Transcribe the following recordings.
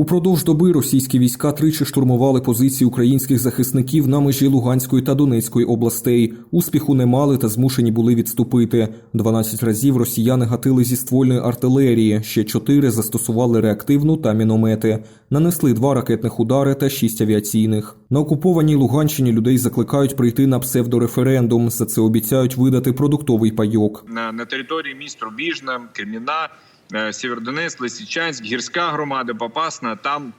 Упродовж доби російські війська тричі штурмували позиції українських захисників на межі Луганської та Донецької областей. Успіху не мали та змушені були відступити. 12 разів росіяни гатили зі ствольної артилерії, ще чотири застосували реактивну та міномети. Нанесли два ракетних удари та шість авіаційних. На окупованій Луганщині людей закликають прийти на псевдореферендум. За це обіцяють видати продуктовий пайок. на, на території міст Рубіжна, Креміна, е, Сєвєродонецьк, Лисичанськ, гірська громада, Попасна. Там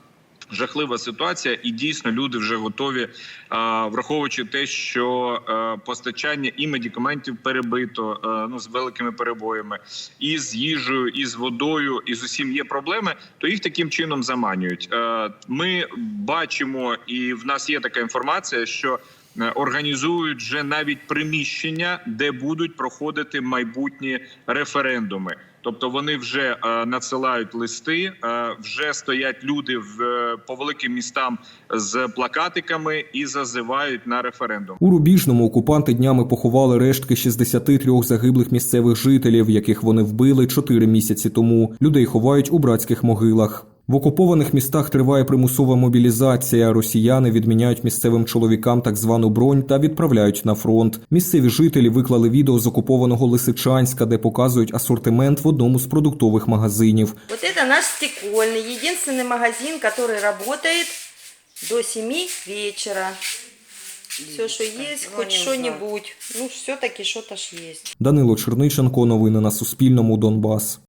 жахлива ситуація, і дійсно люди вже готові, враховуючи те, що е, постачання і медикаментів перебито е, ну з великими перебоями, і з їжею, і з водою, і з усім є проблеми, то їх таким чином заманюють. Е, Ми бачимо, і в нас є така інформація, що е, організують вже навіть приміщення, де будуть проходити майбутні референдуми. Тобто вони вже е, надсилають листи, е, вже стоять люди в е, по великим містам з плакатиками і зазивають на референдум. У Рубіжному окупанти днями поховали рештки 63 загиблих місцевих жителів, яких вони вбили 4 місяці тому. Людей ховають у братських могилах. В окупованих містах триває примусова мобілізація. Росіяни відміняють місцевим чоловікам так звану бронь та відправляють на фронт. Місцеві жителі виклали відео з окупованого Лисичанська, де показують асортимент в одному з продуктових магазинів. Вот это наш стекольный, единственный магазин, который работает до 7 вечера. Все, что есть, хоть что-нибудь. Ну, все-таки что-то ж есть. Данило Черниченко. Новини на Суспільному. Донбас.